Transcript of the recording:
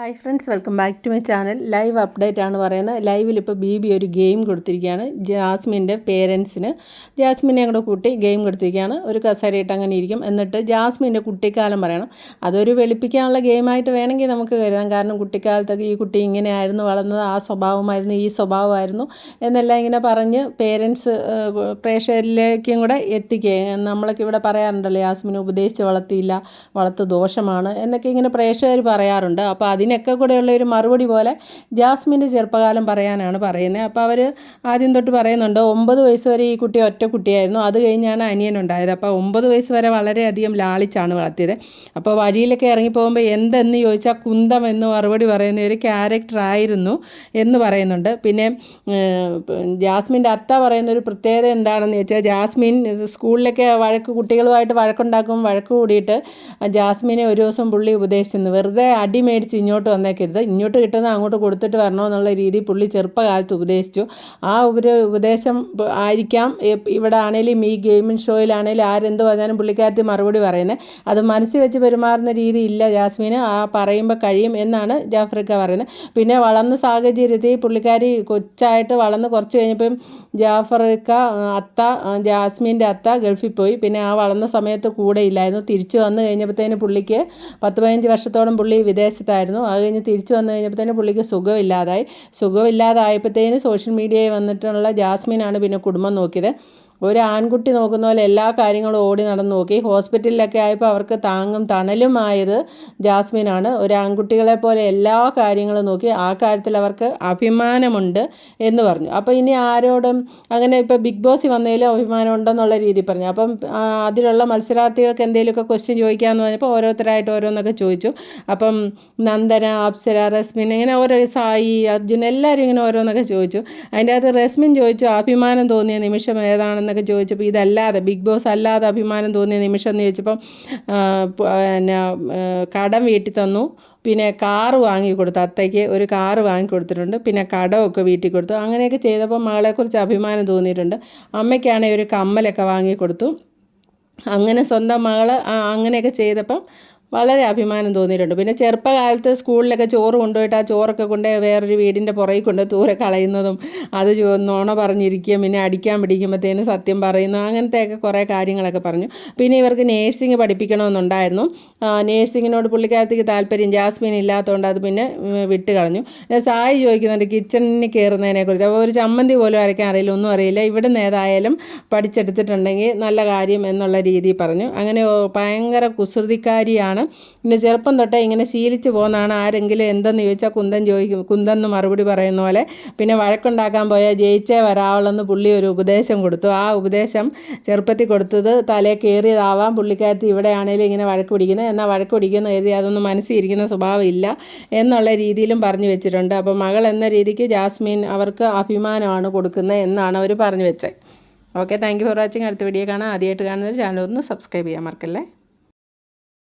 Hi friends welcome back to my channel live update ആണ് പറയുന്നത്. ലൈവിൽ ഇപ്പോൾ ബി ബി ഒരു ഗെയിം കൊടുത്തിരിക്കുകയാണ്. ജാസ്മിന്റെ പേരൻസിന് ജാസ്മിനെ കൂടെ കൂട്ടി ഗെയിം കൊടുത്തിരിക്കുകയാണ്. ഒരു കസേരയിട്ട് അങ്ങനെ ഇരിക്കും. എന്നിട്ട് ജാസ്മിന്റെ കുട്ടിക്കാലം പറയണം. അതൊരു വെളുപ്പിക്കാനുള്ള ഗെയിമായിട്ട് വേണമെങ്കിൽ നമുക്ക് കരുതാം. കാരണം കുട്ടിക്കാലത്തൊക്കെ ഈ കുട്ടി ഇങ്ങനെയായിരുന്നു വളർന്നത് ആ സ്വഭാവമായിരുന്നു ഈ സ്വഭാവമായിരുന്നു എന്നെല്ലാം ഇങ്ങനെ പറഞ്ഞ് പേരൻസ് പ്രേക്ഷകരിലേക്കും കൂടെ എത്തിക്കുക നമ്മളൊക്കെ ഇവിടെ പറയാറുണ്ടല്ലോ ജാസ്മിനെ ഉപദേശിച്ച് വളർത്തിയില്ല വളർത്ത് ദോഷമാണ് എന്നൊക്കെ ഇങ്ങനെ പ്രേക്ഷകർ പറയാറുണ്ട്. അപ്പോൾ അതിന് ഇതിനൊക്കെ കൂടെയുള്ള ഒരു മറുപടി പോലെ ജാസ്മിന്റെ ചെറുപ്പകാലം പറയാനാണ് പറയുന്നത്. അപ്പോൾ അവർ ആദ്യം തൊട്ട് പറയുന്നുണ്ട് ഒമ്പത് വയസ്സ് വരെ ഈ കുട്ടി ഒറ്റ കുട്ടിയായിരുന്നു. അത് കഴിഞ്ഞാണ് അനിയനുണ്ടായത് അപ്പോൾ ഒമ്പത് വയസ്സ് വരെ വളരെയധികം ലാളിച്ചാണ് വളർത്തിയത്. അപ്പോൾ വഴിയിലൊക്കെ ഇറങ്ങി പോകുമ്പോൾ എന്തെന്ന് ചോദിച്ചാൽ കുന്തം എന്ന് മറുപടി പറയുന്ന ഒരു ക്യാരക്ടറായിരുന്നു എന്ന് പറയുന്നുണ്ട്. പിന്നെ ജാസ്മിന്റെ അത്ത പറയുന്ന ഒരു പ്രത്യേകത എന്താണെന്ന് വെച്ചാൽ ജാസ്മിൻ സ്കൂളിലൊക്കെ വഴക്ക് കുട്ടികളുമായിട്ട് വഴക്കുണ്ടാക്കും വഴക്ക് കൂടിയിട്ട് ജാസ്മിനെ ഒരു ദിവസം പുള്ളി ഉപദേശിച്ചെന്ന് വെറുതെ അടി മേടിച്ച് ഇങ്ങോട്ട് ഇങ്ങോട്ട് വന്നേക്കരുത്. ഇങ്ങോട്ട് കിട്ടുന്ന അങ്ങോട്ട് കൊടുത്തിട്ട് വരണോ എന്നുള്ള രീതി പുള്ളി ചെറുപ്പകാലത്ത് ഉപദേശിച്ചു. ആ ഒരു ഉപദേശം ആയിരിക്കാം. ഇവിടെ ആണെങ്കിലും ഈ ഗെയിമിംഗ് ഷോയിലാണെങ്കിലും ആരെന്ത് പറഞ്ഞാലും പുള്ളിക്കാരത്തി മറുപടി പറയുന്നത് അത് മനസ്സിൽ വെച്ച് പെരുമാറുന്ന രീതി ഇല്ല ജാസ്മിന്. ആ പറയുമ്പോൾ കഴിയും എന്നാണ് ജാഫ്രിക്ക പറയുന്നത് പിന്നെ വളർന്ന സാഹചര്യത്തിൽ പുള്ളിക്കാരി കൊച്ചായിട്ട് വളർന്ന് കുറച്ച് കഴിഞ്ഞപ്പം ജാഫറിക്ക അത്ത ജാസ്മിന്റെ അത്ത ഗൾഫിൽ പോയി. പിന്നെ ആ വളർന്ന സമയത്ത് കൂടെ ഇല്ലായിരുന്നു. തിരിച്ചു വന്നു കഴിഞ്ഞപ്പോഴത്തേന് പുള്ളിക്ക് പത്ത് പതിനഞ്ച് വർഷത്തോളം പുള്ളി വിദേശത്തായിരുന്നു. അത് കഴിഞ്ഞ് തിരിച്ചു വന്നു കഴിഞ്ഞപ്പോഴത്തേന് പുള്ളിക്ക് സുഖമില്ലാതായി. സുഖമില്ലാതായപ്പോഴത്തേന് സോഷ്യൽ മീഡിയയിൽ വന്നിട്ടുള്ള ജാസ്മിനാണ് പിന്നെ കുടുംബം നോക്കിയത്. ഒരു ആൺകുട്ടി നോക്കുന്ന പോലെ എല്ലാ കാര്യങ്ങളും ഓടി നടന്ന് നോക്കി. ഹോസ്പിറ്റലിലൊക്കെ ആയപ്പോൾ അവർക്ക് താങ്ങും തണലുമായത് ജാസ്മിനാണ്. ഒരു ആൺകുട്ടികളെ പോലെ എല്ലാ കാര്യങ്ങളും നോക്കി ആ കാര്യത്തിൽ അവർക്ക് അഭിമാനമുണ്ട് എന്ന് പറഞ്ഞു. അപ്പോൾ ഇനി ആരോടും അങ്ങനെ ഇപ്പോൾ ബിഗ് ബോസ് വന്നതിലും അഭിമാനം ഉണ്ടെന്നുള്ള രീതി പറഞ്ഞു. അപ്പം അതിലുള്ള മത്സരാർത്ഥികൾക്ക് എന്തെങ്കിലുമൊക്കെ ക്വസ്റ്റ്യൻ ചോദിക്കാമെന്ന് പറഞ്ഞപ്പോൾ ഓരോരുത്തരായിട്ട് ഓരോന്നൊക്കെ ചോദിച്ചു. അപ്പം നന്ദന അപ്സര റസ്മിൻ ഇങ്ങനെ ഓരോ സായി അർജുൻ എല്ലാവരും ഇങ്ങനെ ഓരോന്നൊക്കെ ചോദിച്ചു. അതിന്റെ അകത്ത് റസ്മിൻ ചോദിച്ചു അഭിമാനം തോന്നിയ നിമിഷം ഏതാണെന്ന് എന്നൊക്കെ ചോദിച്ചപ്പോൾ ഇതല്ലാതെ ബിഗ് ബോസ് അല്ലാതെ അഭിമാനം തോന്നിയ നിമിഷം എന്ന് ചോദിച്ചപ്പം പിന്നെ കടം വീട്ടിൽ തന്നു. പിന്നെ കാറ് വാങ്ങി കൊടുത്തു. അത്തയ്ക്ക് ഒരു കാറ് വാങ്ങി കൊടുത്തിട്ടുണ്ട്. പിന്നെ കടമൊക്കെ വീട്ടിൽ കൊടുത്തു. അങ്ങനെയൊക്കെ ചെയ്തപ്പോൾ മകളെക്കുറിച്ച് അഭിമാനം തോന്നിയിട്ടുണ്ട്. അമ്മയ്ക്കാണെങ്കിൽ ഒരു കമ്മലൊക്കെ വാങ്ങി കൊടുത്തു. അങ്ങനെ സ്വന്തം മകൾ അങ്ങനെയൊക്കെ ചെയ്തപ്പം വളരെ അഭിമാനം തോന്നിയിട്ടുണ്ട്. പിന്നെ ചെറുപ്പകാലത്ത് സ്കൂളിലൊക്കെ ചോറ് കൊണ്ടുപോയിട്ട് ആ ചോറൊക്കെ കൊണ്ട് വേറൊരു വീടിന്റെ പുറകിൽ കൊണ്ട് ദൂരെ കളയുന്നതും അത് നോണ പറഞ്ഞിരിക്കുകയും പിന്നെ അടിക്കാൻ പിടിക്കുമ്പോഴത്തേനും സത്യം പറയുന്നു അങ്ങനത്തെയൊക്കെ കുറേ കാര്യങ്ങളൊക്കെ പറഞ്ഞു. പിന്നെ ഇവർക്ക് നേഴ്സിംഗ് പഠിപ്പിക്കണമെന്നുണ്ടായിരുന്നു. നേഴ്സിങ്ങിനോട് പുള്ളിക്കാരത്തേക്ക് താല്പര്യം ജാസ്മിൻ ഇല്ലാത്തതുകൊണ്ട് അത് പിന്നെ വിട്ട് കളഞ്ഞു. സായി ചോദിക്കുന്നുണ്ട് കിച്ചണിന് കയറുന്നതിനെക്കുറിച്ച് അപ്പോൾ ഒരു ചമ്മന്തി പോലും അരയ്ക്കാൻ അറിയില്ല ഒന്നും അറിയില്ല. ഇവിടെ ഏതായാലും പഠിച്ചെടുത്തിട്ടുണ്ടെങ്കിൽ നല്ല കാര്യം എന്നുള്ള രീതിയിൽ പറഞ്ഞു. അങ്ങനെ ഭയങ്കര കുസൃതിക്കാരിയാണ് പിന്നെ ചെറുപ്പം തൊട്ടേ ഇങ്ങനെ ശീലിച്ച് പോകുന്നതാണ് ആരെങ്കിലും എന്തെന്ന് ചോദിച്ചാൽ കുന്തൻ ചോദിക്കും. കുന്തെന്ന് മറുപടി പറയുന്ന പോലെ. പിന്നെ വഴക്കുണ്ടാക്കാൻ പോയാൽ ജയിച്ചേ വരാവുള്ളെന്ന് പുള്ളി ഒരു ഉപദേശം കൊടുത്തു. ആ ഉപദേശം ചെറുപ്പത്തിൽ കൊടുത്തത് തലേ കയറിയതാവാം. പുള്ളിക്കാരത്തി ഇവിടെ ആണെങ്കിലും ഇങ്ങനെ വഴക്ക് പിടിക്കുന്നത്. എന്നാൽ വഴക്ക് പിടിക്കുന്ന കരുതി അതൊന്നും മനസ്സിരിക്കുന്ന സ്വഭാവം ഇല്ല എന്നുള്ള രീതിയിലും പറഞ്ഞു വെച്ചിട്ടുണ്ട്. അപ്പോൾ മകൾ എന്ന രീതിക്ക് ജാസ്മിൻ അവർക്ക് അഭിമാനമാണ് കൊടുക്കുന്നത് എന്നാണ് അവർ പറഞ്ഞു വെച്ചത്. Okay thank you for watching. അടുത്ത വീഡിയോ കാണാം. ആദ്യമായിട്ട് കാണുന്നൊരു ചാനൽ ഒന്ന് സബ്സ്ക്രൈബ് ചെയ്യാൻ മറക്കല്ലേ?